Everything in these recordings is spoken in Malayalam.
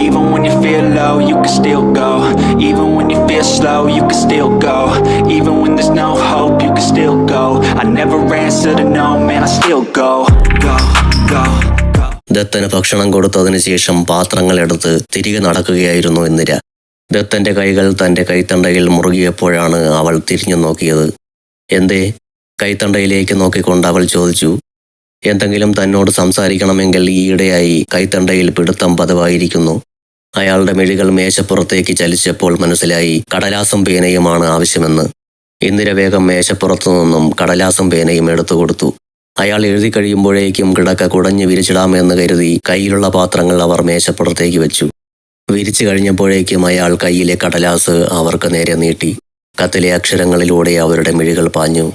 Even when you feel low, you can still go. Even when you feel slow, you can still go. Even when there's no hope, you can still go. I never answer to no, man, I still go. Go, go. ദത്തന് ഭക്ഷണം കൊടുത്തതിന് ശേഷം പാത്രങ്ങൾ എടുത്ത് തിരികെ നടക്കുകയായിരുന്നു ഇന്ദിര ദത്തന്റെ കൈകൾ തന്റെ കൈത്തണ്ടയിൽ മുറുകിയപ്പോഴാണ് അവൾ തിരിഞ്ഞു നോക്കിയത് എന്തേ കൈത്തണ്ടയിലേക്ക് നോക്കിക്കൊണ്ട് അവൾ ചോദിച്ചു എന്തെങ്കിലും തന്നോട് സംസാരിക്കണമെങ്കിൽ ഈയിടെയായി കൈത്തണ്ടയിൽ പിടുത്തം പതിവായിരിക്കുന്നു അയാളുടെ മിഴികൾ മേശപ്പുറത്തേക്ക് ചലിച്ചപ്പോൾ മനസ്സിലായി കടലാസും പേനയുമാണ് ആവശ്യമെന്ന്. ഇന്ദിര വേഗം മേശപ്പുറത്തു നിന്നും കടലാസും പേനയും എടുത്തു കൊടുത്തു. അയാൾ എഴുതി കഴിയുമ്പോഴേക്കും കിടക്ക കുടഞ്ഞു വിരിച്ചിടാമെന്ന് കരുതി കയ്യിലുള്ള പാത്രങ്ങൾ അവർ മേശപ്പുറത്തേക്ക് വെച്ചു. വിരിച്ചു കഴിഞ്ഞപ്പോഴേക്കും അയാൾ കയ്യിലെ കടലാസ് അവർക്ക് നേരെ നീട്ടി. കത്തിലെ അക്ഷരങ്ങളിലൂടെ അവരുടെ മിഴികൾ പാഞ്ഞു.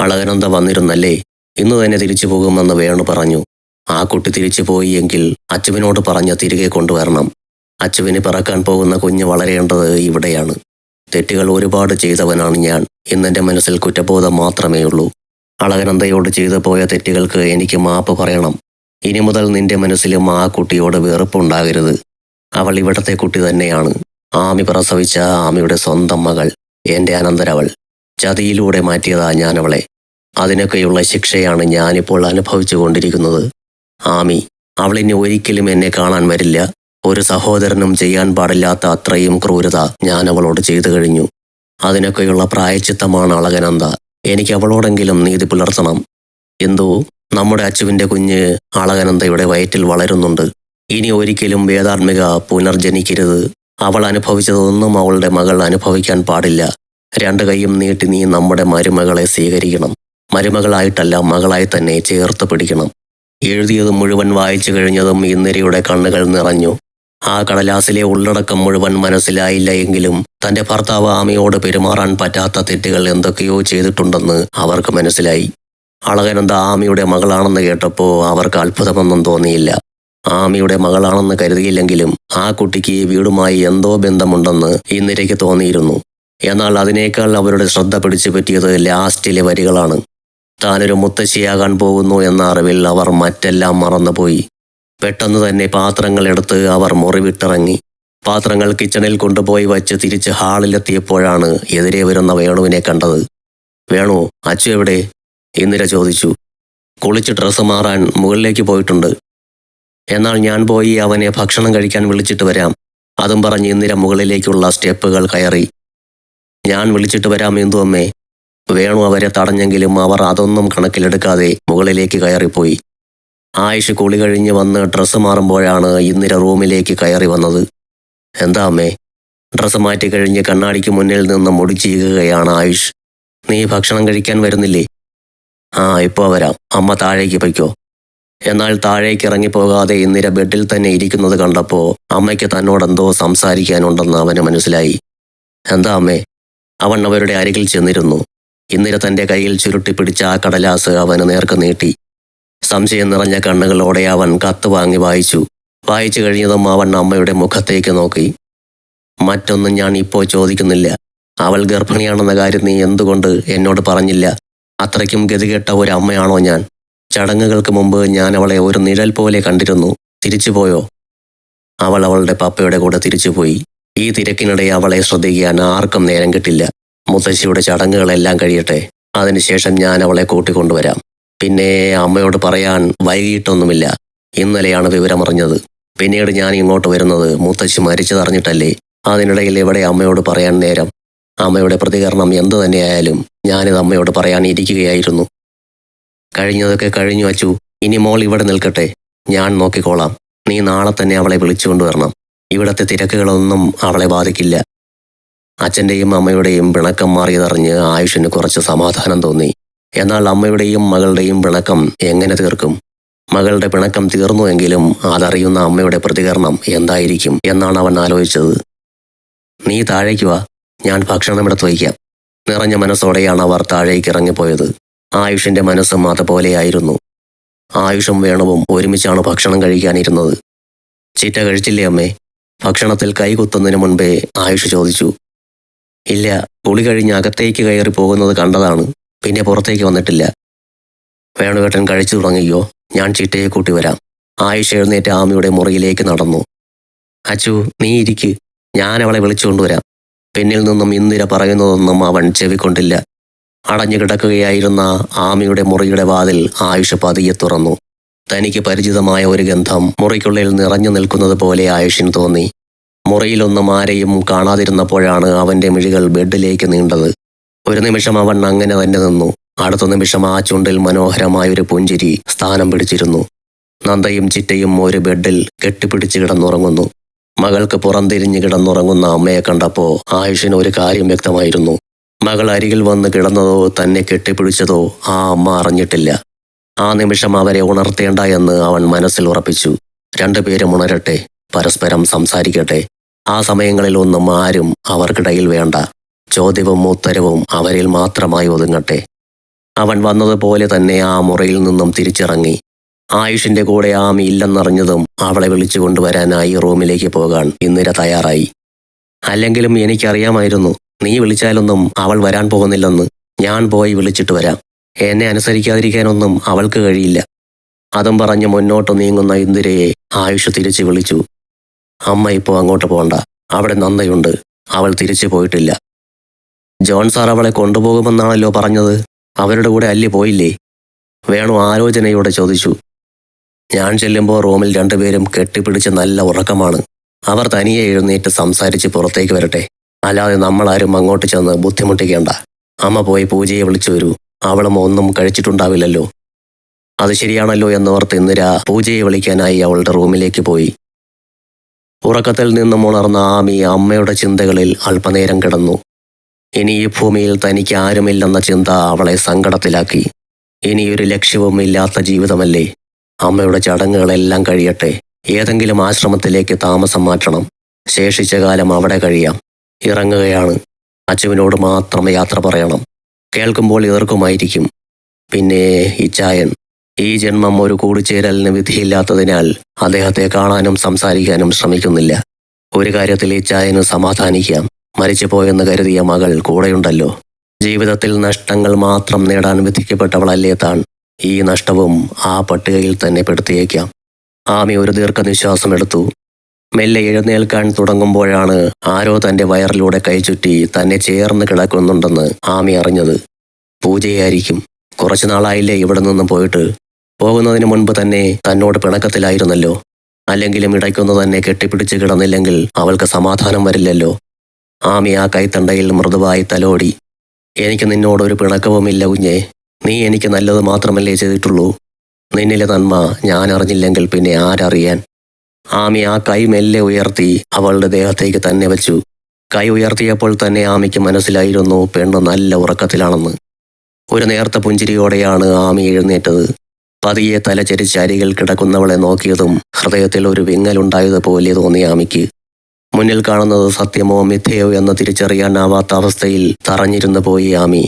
അളകനന്ദ വന്നിരുന്നല്ലേ? ഇന്ന് തന്നെ തിരിച്ചു പോകുമെന്ന് വേണു പറഞ്ഞു. ആ കുട്ടി തിരിച്ചു പോയി എങ്കിൽ അച്ഛനോട് പറഞ്ഞ് തിരികെ കൊണ്ടുവരണം. അച്ചുവിന് പിറക്കാൻ പോകുന്ന കുഞ്ഞ് വളരേണ്ടത് ഇവിടെയാണ്. തെറ്റുകൾ ഒരുപാട് ചെയ്തവനാണ് ഞാൻ. ഇന്നെന്റെ മനസ്സിൽ കുറ്റബോധം മാത്രമേ ഉള്ളൂ. അളകനന്ദയോട് ചെയ്തു പോയ തെറ്റുകൾക്ക് എനിക്ക് മാപ്പ് പറയണം. ഇനി മുതൽ നിന്റെ മനസ്സിലും ആ കുട്ടിയോട് വെറുപ്പുണ്ടാകരുത്. അവൾ ഇവിടത്തെ കുട്ടി തന്നെയാണ്. ആമി പ്രസവിച്ച ആമിയുടെ സ്വന്തം മകൾ എന്റെ അനന്തരവൾ. ചതിയിലൂടെ മാറ്റിയതാ ഞാൻ അവളെ അതിനൊക്കെയുള്ള ശിക്ഷയാണ് ഞാനിപ്പോൾ അനുഭവിച്ചു കൊണ്ടിരിക്കുന്നത് ആമി അവളിനി ഒരിക്കലും എന്നെ കാണാൻ വരില്ല. ഒരു സഹോദരനും ചെയ്യാൻ പാടില്ലാത്ത അത്രയും ക്രൂരത ഞാൻ അവളോട് ചെയ്തു കഴിഞ്ഞു. അതിനൊക്കെയുള്ള പ്രായച്ചിത്തമാണ് അളകനന്ദ. എനിക്ക് അവളോടെങ്കിലും നീതി പുലർത്തണം. എന്തോ? നമ്മുടെ അച്ചുവിന്റെ കുഞ്ഞ് അളകനന്ദയുടെ വയറ്റിൽ വളരുന്നുണ്ട്. ഇനി ഒരിക്കലും വേദാത്മിക പുനർജനിക്കരുത്. അവൾ അനുഭവിച്ചതൊന്നും അവളുടെ മകൾ അനുഭവിക്കാൻ പാടില്ല. രണ്ട് കൈയും നീട്ടി നീ നമ്മുടെ മരുമകളെ സ്വീകരിക്കണം. മരുമകളായിട്ടല്ല മകളായി തന്നെ ചേർത്ത് പിടിക്കണം. എഴുതിയതും മുഴുവൻ വായിച്ചു കഴിഞ്ഞതും ഇന്ദിരയുടെ കണ്ണുകൾ നിറഞ്ഞു. ആ കടലാസിലെ ഉള്ളടക്കം മുഴുവൻ മനസ്സിലായില്ല എങ്കിലും തന്റെ ഭർത്താവ് ആമയോട് പെരുമാറാൻ പറ്റാത്ത തെറ്റുകൾ എന്തൊക്കെയോ ചെയ്തിട്ടുണ്ടെന്ന് അവർക്ക് മനസ്സിലായി. അളകനന്ദ ആമയുടെ മകളാണെന്ന് കേട്ടപ്പോൾ അവർക്ക് അത്ഭുതമൊന്നും തോന്നിയില്ല. ആമയുടെ മകളാണെന്ന് കരുതിയില്ലെങ്കിലും ആ കുട്ടിക്ക് വീടുമായി എന്തോ ബന്ധമുണ്ടെന്ന് ഇന്ദിരയ്ക്ക് തോന്നിയിരുന്നു. എന്നാൽ അതിനേക്കാൾ അവരുടെ ശ്രദ്ധ പിടിച്ചു പറ്റിയത് ലാസ്റ്റിലെ വരികളാണ്. താനൊരു മുത്തശ്ശിയാകാൻ പോകുന്നു എന്ന അറിവിൽ അവർ മറ്റെല്ലാം മറന്നുപോയി. പെട്ടെന്ന് തന്നെ പാത്രങ്ങൾ എടുത്ത് അവർ മുറിവിട്ടിറങ്ങി. പാത്രങ്ങൾ കിച്ചണിൽ കൊണ്ടുപോയി വച്ച് തിരിച്ച് ഹാളിലെത്തിയപ്പോഴാണ് എതിരെ വരുന്ന വേണുവിനെ കണ്ടത്. വേണു അച്ചു എവിടെ? ഇന്ദിര ചോദിച്ചു. കുളിച്ച് ഡ്രസ്സ് മാറാൻ മുകളിലേക്ക് പോയിട്ടുണ്ട്. എന്നാൽ ഞാൻ പോയി അവനെ ഭക്ഷണം കഴിക്കാൻ വിളിച്ചിട്ട് വരാം. അതും പറഞ്ഞ് ഇന്ദിര മുകളിലേക്കുള്ള സ്റ്റെപ്പുകൾ കയറി. ഞാൻ വിളിച്ചിട്ട് വരാം എന്തു അമ്മേ വേണു അവരെ തടഞ്ഞെങ്കിലും അവർ അതൊന്നും കണക്കിലെടുക്കാതെ മുകളിലേക്ക് കയറിപ്പോയി. ആയിഷ് കുളി കഴിഞ്ഞ് വന്ന് ഡ്രസ്സ് മാറുമ്പോഴാണ് ഇന്ദിര റൂമിലേക്ക് കയറി വന്നത്. എന്താ അമ്മേ? ഡ്രസ്സ് മാറ്റി കഴിഞ്ഞ് കണ്ണാടിക്ക് മുന്നിൽ നിന്ന് മുടിച്ചീകുകയാണ് ആയുഷ്. നീ ഭക്ഷണം കഴിക്കാൻ വരുന്നില്ലേ? ആ ഇപ്പോൾ വരാം. അമ്മ താഴേക്ക് പൊയ്ക്കോ. എന്നാൽ താഴേക്ക് ഇറങ്ങിപ്പോകാതെ ഇന്ദിര ബെഡിൽ തന്നെ ഇരിക്കുന്നത് കണ്ടപ്പോൾ അമ്മയ്ക്ക് തന്നോടെന്തോ സംസാരിക്കാനുണ്ടെന്ന് അവന് മനസ്സിലായി. എന്താ അമ്മേ? അവൻ അവരുടെ അരികിൽ ചെന്നിരുന്നു. ഇന്ദിര തന്റെ കയ്യിൽ ചുരുട്ടി പിടിച്ച ആ കടലാസ് അവന് നേർക്ക് നീട്ടി. സംശയം നിറഞ്ഞ കണ്ണുകളോടെ അവൻ കത്ത് വാങ്ങി വായിച്ചു. വായിച്ചു കഴിഞ്ഞതും അവൻ അമ്മയുടെ മുഖത്തേക്ക് നോക്കി. മറ്റൊന്നും ഞാൻ ഇപ്പോൾ ചോദിക്കുന്നില്ല. അവൾ ഗർഭിണിയാണെന്ന കാര്യം നീ എന്തുകൊണ്ട് എന്നോട് പറഞ്ഞില്ല? അത്രയ്ക്കും ഗതികെട്ട ഒരു അമ്മയാണോ ഞാൻ? ചടങ്ങുകൾക്ക് മുമ്പ് ഞാൻ അവളെ ഒരു നിഴൽ പോലെ കണ്ടിരുന്നു. തിരിച്ചുപോയോ അവൾ അവളുടെ പപ്പയുടെ കൂടെ തിരിച്ചുപോയി ഈ തിരക്കിനിടെ അവളെ ശ്രദ്ധിക്കാൻ ആർക്കും നേരം കിട്ടില്ല. മുത്തശ്ശിയുടെ ചടങ്ങുകളെല്ലാം കഴിയട്ടെ. അതിനുശേഷം ഞാൻ അവളെ കൂട്ടിക്കൊണ്ടുവരാം. പിന്നെ അമ്മയോട് പറയാൻ വൈകിട്ടൊന്നുമില്ല. ഇന്നലെയാണ് വിവരമറിഞ്ഞത്. പിന്നീട് ഞാൻ ഇങ്ങോട്ട് വരുന്നത് മുത്തശ്ശി മരിച്ചതറിഞ്ഞിട്ടല്ലേ? അതിനിടയിൽ എവിടെ അമ്മയോട് പറയാൻ നേരം. അമ്മയുടെ പ്രതികരണം എന്തു തന്നെയായാലും ഞാനിത് അമ്മയോട് പറയാൻ ഇരിക്കുകയായിരുന്നു കഴിഞ്ഞതൊക്കെ കഴിഞ്ഞു വച്ചു ഇനി മോൾ ഇവിടെ നിൽക്കട്ടെ. ഞാൻ നോക്കിക്കോളാം. നീ നാളെ തന്നെ അവളെ വിളിച്ചുകൊണ്ടുവരണം ഇവിടത്തെ തിരക്കുകളൊന്നും അവളെ ബാധിക്കില്ല. അച്ഛന്റെയും അമ്മയുടെയും പിണക്കം മാറിയതറിഞ്ഞ് ആയുഷിന് കുറച്ച് സമാധാനം തോന്നി. എന്നാൽ അമ്മയുടെയും മകളുടെയും പിണക്കം എങ്ങനെ തീർക്കും? മകളുടെ പിണക്കം തീർന്നുവെങ്കിലും അതറിയുന്ന അമ്മയുടെ പ്രതികരണം എന്തായിരിക്കും എന്നാണ് അവൻ ആലോചിച്ചത്. നീ താഴേക്ക് വാ ഞാൻ ഭക്ഷണം എടുത്ത് വയ്ക്കാം നിറഞ്ഞ മനസ്സോടെയാണ് അവർ താഴേക്ക് ഇറങ്ങിപ്പോയത്. ആയുഷിന്റെ മനസ്സും അതുപോലെയായിരുന്നു ആയുഷും വേണവും ഒരുമിച്ചാണ് ഭക്ഷണം കഴിക്കാനിരുന്നത്. ചിറ്റ കഴിച്ചില്ലേ അമ്മേ? ഭക്ഷണത്തിൽ കൈകുത്തുന്നതിന് മുൻപേ ആയുഷ് ചോദിച്ചു. ഇല്ല കുളി കഴിഞ്ഞ് അകത്തേക്ക് കയറി പോകുന്നത് കണ്ടതാണ്. പിന്നെ പുറത്തേക്ക് വന്നിട്ടില്ല. വേണുവേട്ടൻ കഴിച്ചു തുടങ്ങിയോ? ഞാൻ ചിറ്റയെ കൂട്ടി വരാം. ആയുഷ് എഴുന്നേറ്റ് ആമിയുടെ മുറിയിലേക്ക് നടന്നു. അച്ചു നീ ഇരിക്ക്. ഞാൻ അവളെ വിളിച്ചുകൊണ്ടുവരാം പിന്നിൽ നിന്നും ഇന്ദിര പറയുന്നതൊന്നും അവൻ ചെവിക്കൊണ്ടില്ല. അടഞ്ഞു കിടക്കുകയായിരുന്ന ആമിയുടെ മുറിയുടെ വാതിൽ ആയുഷ് പതിയെ തുറന്നു. തനിക്ക് പരിചിതമായ ഒരു ഗന്ധം മുറിക്കുള്ളിൽ നിറഞ്ഞു നിൽക്കുന്നത് പോലെ ആയുഷിന് തോന്നി. മുറിയിലൊന്നും ആരെയും കാണാതിരുന്നപ്പോഴാണ് അവന്റെ മിഴികൾ ബെഡിലേക്ക് നീണ്ടത്. ഒരു നിമിഷം അവൻ അങ്ങനെ തന്നെ നിന്നു. അടുത്ത നിമിഷം ആ ചുണ്ടിൽ മനോഹരമായ ഒരു പുഞ്ചിരി സ്ഥാനം പിടിച്ചിരുന്നു. നന്ദയും ചിറ്റയും ഒരു ബെഡിൽ കെട്ടിപ്പിടിച്ച് കിടന്നുറങ്ങുന്നു. മകൾക്ക് പുറംതിരിഞ്ഞ് കിടന്നുറങ്ങുന്ന അമ്മയെ കണ്ടപ്പോ ആയുഷിന് ഒരു കാര്യം വ്യക്തമായിരുന്നു. മകൾ അരികിൽ വന്ന് കിടന്നതോ തന്നെ കെട്ടിപ്പിടിച്ചതോ ആ അമ്മ അറിഞ്ഞിട്ടില്ല. ആ നിമിഷം അവരെ ഉണർത്തേണ്ട എന്ന് അവൻ മനസ്സിൽ ഉറപ്പിച്ചു. രണ്ടുപേരും ഉണരട്ടെ പരസ്പരം സംസാരിക്കട്ടെ. ആ സമയങ്ങളിലൊന്നും ആരും അവർക്കിടയിൽ വേണ്ട. ചോദ്യവും ഉത്തരവും അവരിൽ മാത്രമായി ഒതുങ്ങട്ടെ. അവൻ വന്നതുപോലെ തന്നെ ആ മുറിയിൽ നിന്നും തിരിച്ചിറങ്ങി. ആയുഷിന്റെ കൂടെ ആമി ഇല്ലെന്നറിഞ്ഞതും അവളെ വിളിച്ചു കൊണ്ടുവരാനായി റൂമിലേക്ക് പോകാൻ ഇന്ദിര തയ്യാറായി. അല്ലെങ്കിലും എനിക്കറിയാമായിരുന്നു. നീ വിളിച്ചാലൊന്നും അവൾ വരാൻ പോകുന്നില്ലെന്ന്. ഞാൻ പോയി വിളിച്ചിട്ട് വരാം. എന്നെ അനുസരിക്കാതിരിക്കാനൊന്നും അവൾക്ക് കഴിയില്ല. അതും പറഞ്ഞ് മുന്നോട്ട് നീങ്ങുന്ന ഇന്ദിരയെ ആയുഷ് തിരിച്ചു വിളിച്ചു. അമ്മ ഇപ്പോൾ അങ്ങോട്ട് പോണ്ട. അവിടെ നന്ദയുണ്ട്. അവൾ തിരിച്ചു പോയിട്ടില്ല. ജോൺ സാർ അവളെ കൊണ്ടുപോകുമെന്നാണല്ലോ പറഞ്ഞത്. അവരുടെ കൂടെ അല്ലി പോയില്ലേ? വേണു ആലോചനയോടെ ചോദിച്ചു. ഞാൻ ചെല്ലുമ്പോൾ റൂമിൽ രണ്ടുപേരും കെട്ടിപ്പിടിച്ച് നല്ല ഉറക്കമാണ്. അവർ തനിയെ എഴുന്നേറ്റ് സംസാരിച്ച് പുറത്തേക്ക് വരട്ടെ. അല്ലാതെ നമ്മളാരും അങ്ങോട്ട് ചെന്ന് ബുദ്ധിമുട്ടിക്കേണ്ട. അമ്മ പോയി പൂജയെ വിളിച്ചു വരൂ. അവളും ഒന്നും കഴിച്ചിട്ടുണ്ടാവില്ലല്ലോ. അത് ശരിയാണല്ലോ എന്നോർത്ത് ഇന്ദിര പൂജയെ വിളിക്കാനായി അവളുടെ റൂമിലേക്ക് പോയി. ഉറക്കത്തിൽ നിന്നും ഉണർന്ന ആമി അമ്മയുടെ ചിന്തകളിൽ അല്പനേരം കിടന്നു. ഇനി ഈ ഭൂമിയിൽ തനിക്ക് ആരുമില്ലെന്ന ചിന്ത അവളെ സങ്കടത്തിലാക്കി. ഇനിയൊരു ലക്ഷ്യവും ഇല്ലാത്ത ജീവിതമല്ലേ? അമ്മയുടെ ചടങ്ങുകളെല്ലാം കഴിയട്ടെ. ഏതെങ്കിലും ആശ്രമത്തിലേക്ക് താമസം മാറ്റണം. ശേഷിച്ച കാലം അവിടെ കഴിയാം. ഇറങ്ങുകയാണ്. അച്ചുവിനോട് മാത്രം യാത്ര പറയണം. കേൾക്കുമ്പോൾ എതിർക്കുമായിരിക്കും പിന്നെ ഇച്ചായൻ ഈ ജന്മം ഒരു കൂടിച്ചേരലിന് വിധിയില്ലാത്തതിനാൽ അദ്ദേഹത്തെ കാണാനും സംസാരിക്കാനും ശ്രമിക്കുന്നില്ല. ഒരു കാര്യത്തിൽ ഇച്ചായന് സമാധാനിക്കാം. മരിച്ചുപോയെന്ന് കരുതിയ മകൾ കൂടെയുണ്ടല്ലോ. ജീവിതത്തിൽ നഷ്ടങ്ങൾ മാത്രം നേടാൻ വിധിക്കപ്പെട്ടവളല്ലേ താൻ. ഈ നഷ്ടവും ആ പട്ടികയിൽ തന്നെ പെടുത്തിയേക്കാം. ആമി ഒരു ദീർഘനിശ്വാസം എടുത്തു. മെല്ലെ എഴുന്നേൽക്കാൻ തുടങ്ങുമ്പോഴാണ് ആരോ തന്റെ വയറിലൂടെ കൈചുറ്റി തന്നെ ചേർന്ന് കിടക്കുന്നുണ്ടെന്ന് ആമി അറിഞ്ഞത്. പൂജയായിരിക്കും. കുറച്ചു നാളായില്ലേ ഇവിടെ നിന്ന് പോയിട്ട്. പോകുന്നതിന് മുൻപ് തന്നെ തന്നോട് പിണക്കത്തിലായിരുന്നല്ലോ. അല്ലെങ്കിലും ഇടയ്ക്കൊന്ന് തന്നെ കെട്ടിപ്പിടിച്ച് കിടന്നില്ലെങ്കിൽ അവൾക്ക് സമാധാനം വരില്ലല്ലോ. ആമി ആ കൈത്തണ്ടയിൽ മൃദുവായി തലോടി. എനിക്ക് നിന്നോടൊരു പിണക്കവുമില്ല കുഞ്ഞെ. നീ എനിക്ക് നല്ലത് മാത്രമല്ലേ ചെയ്തിട്ടുള്ളൂ. നിന്നിലെ നന്മ ഞാൻ അറിഞ്ഞില്ലെങ്കിൽ പിന്നെ ആരറിയാൻ? ആമി ആ കൈ മെല്ലെ ഉയർത്തി അവളുടെ ദേഹത്തേക്ക് തന്നെ വെച്ചു. കൈ ഉയർത്തിയപ്പോൾ തന്നെ ആമിക്ക് മനസ്സിലായിരുന്നു പെണ്ണ് നല്ല ഉറക്കത്തിലാണെന്ന്. ഒരു നേർത്ത പുഞ്ചിരിയോടെയാണ് ആമി എഴുന്നേറ്റത്. പതിയെ തലചരിച്ച് അരികിൽ കിടക്കുന്നവളെ നോക്കിയതും ഹൃദയത്തിൽ ഒരു വിങ്ങലുണ്ടായതുപോലെ തോന്നി ആമിക്ക്. മുന്നിൽ കാണുന്നത് സത്യമോ മിഥ്യയോ എന്ന് തിരിച്ചറിയാനാവാത്ത അവസ്ഥയിൽ തറഞ്ഞിരുന്നു പോയി ആമി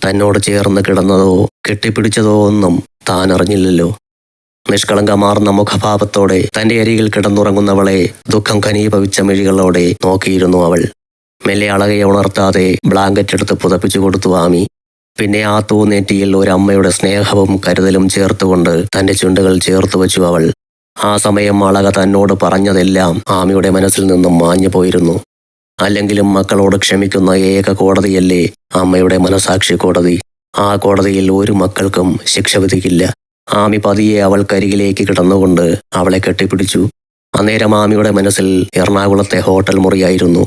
തന്നോട് ചേർന്ന് കിടന്നതോ കെട്ടിപ്പിടിച്ചതോ ഒന്നും താൻ അറിഞ്ഞില്ലല്ലോ. നിഷ്കളങ്കമാർന്ന മുഖഭാവത്തോടെ തന്റെ അരികിൽ കിടന്നുറങ്ങുന്നവളെ ദുഃഖം കനീഭവിച്ച മിഴികളോടെ നോക്കിയിരുന്നു അവൾ. മെല്ലെ അളകയെ ഉണർത്താതെ ബ്ലാങ്കറ്റ് എടുത്ത് പുതപ്പിച്ചു കൊടുത്തു ആമി. പിന്നെ ആ തൂന്നേറ്റിയിൽ ഒരു അമ്മയുടെ സ്നേഹവും കരുതലും ചേർത്തുകൊണ്ട് തന്റെ ചുണ്ടുകൾ ചേർത്തു വച്ചു അവൾ. ആ സമയം അളക തന്നോട് പറഞ്ഞതെല്ലാം ആമിയുടെ മനസ്സിൽ നിന്നും മാഞ്ഞു പോയിരുന്നു. അല്ലെങ്കിലും മക്കളോട് ക്ഷമിക്കുന്ന ഏക കോടതിയല്ലേ അമ്മയുടെ മനസാക്ഷി കോടതി. ആ കോടതിയിൽ ഒരു മക്കൾക്കും ശിക്ഷ വിധിക്കില്ല. ആമി പതിയെ അവൾ കരികിലേക്ക് കിടന്നുകൊണ്ട് അവളെ കെട്ടിപ്പിടിച്ചു. അന്നേരം ആമിയുടെ മനസ്സിൽ എറണാകുളത്തെ ഹോട്ടൽ മുറിയായിരുന്നു.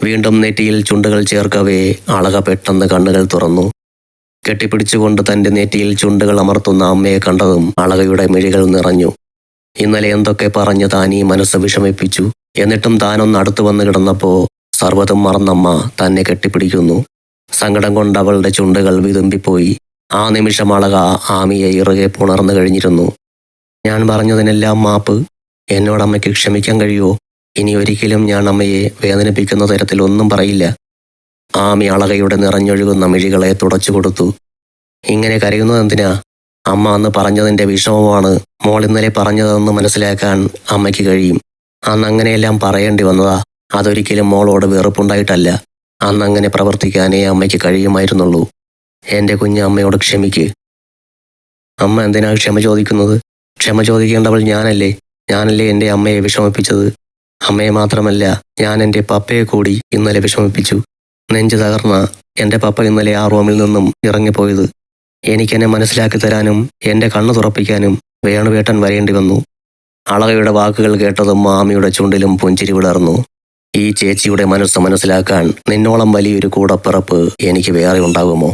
വീണ്ടും നെറ്റിയിൽ ചുണ്ടുകൾ ചേർക്കവേ അളക പെട്ടെന്ന് കണ്ണുകൾ തുറന്നു. കെട്ടിപ്പിടിച്ചുകൊണ്ട് തന്റെ നെറ്റിയിൽ ചുണ്ടുകൾ അമർത്തുന്ന അമ്മയെ കണ്ടതും അളകയുടെ മിഴികൾ നിറഞ്ഞു. ഇന്നലെ എന്തൊക്കെ പറഞ്ഞു ഈ മനസ്സ് വിഷമിപ്പിച്ചു? എന്നിട്ടും താനൊന്ന് അടുത്തു വന്ന് കിടന്നപ്പോ സർവതും മറന്നമ്മ തന്നെ കെട്ടിപ്പിടിക്കുന്നു. സങ്കടം കൊണ്ട് അവളുടെ ചുണ്ടുകൾ വിതുമ്പിപ്പോയി. ആ നിമിഷം അളക ആമിയെ ഇറുകെ പുണർന്നു കഴിഞ്ഞിരുന്നു. ഞാൻ പറഞ്ഞതിനെല്ലാം മാപ്പ്. എന്നോട് അമ്മയ്ക്ക് ക്ഷമിക്കാൻ കഴിയുമോ? ഇനി ഒരിക്കലും ഞാൻ അമ്മയെ വേദനിപ്പിക്കുന്ന തരത്തിൽ ഒന്നും പറയില്ല. ആമി അളകയുടെ നിറഞ്ഞൊഴുകുന്ന മിഴികളെ തുടച്ചു കൊടുത്തു. ഇങ്ങനെ കരയുന്നത് എന്തിനാ? അമ്മ അന്ന് പറഞ്ഞതിന്റെ വിഷമമാണ് മോൾ ഇന്നലെ പറഞ്ഞതെന്ന് മനസ്സിലാക്കാൻ അമ്മയ്ക്ക് കഴിയും. അന്ന് അങ്ങനെയെല്ലാം പറയേണ്ടി വന്നതാ. അതൊരിക്കലും മോളോട് വെറുപ്പുണ്ടായിട്ടല്ല. അന്ന് അങ്ങനെ പ്രവർത്തിക്കാനേ അമ്മയ്ക്ക് കഴിയുമായിരുന്നുള്ളൂ. എന്റെ കുഞ്ഞ് അമ്മയോട് ക്ഷമിക്ക്. അമ്മ എന്തിനാ ക്ഷമ ചോദിക്കുന്നത്? ക്ഷമ ചോദിക്കേണ്ടവൾ ഞാനല്ലേ? ഞാനല്ലേ എന്റെ അമ്മയെ വിഷമിപ്പിച്ചത്? അമ്മയെ മാത്രമല്ല ഞാൻ എന്റെ പപ്പയെ കൂടി ഇന്നലെ വിഷമിപ്പിച്ചു. നെഞ്ചു തകർന്ന എന്റെ പപ്പ ഇന്നലെ ആ റൂമിൽ നിന്നും ഇറങ്ങിപ്പോയത് എനിക്കെന്നെ മനസ്സിലാക്കി തരാനും എന്റെ കണ്ണു തുറപ്പിക്കാനും വേണുവേട്ടൻ വരേണ്ടി വന്നു. അളകയുടെ വാക്കുകൾ കേട്ടതും മാമിയുടെ ചുണ്ടിലും പുഞ്ചിരി വിടർന്നു ഈ ചേച്ചിയുടെ മനസ്സ് മനസ്സിലാക്കാൻ നിന്നോളം വലിയൊരു കൂടപ്പിറപ്പ് എനിക്ക് വേറെ ഉണ്ടാകുമോ?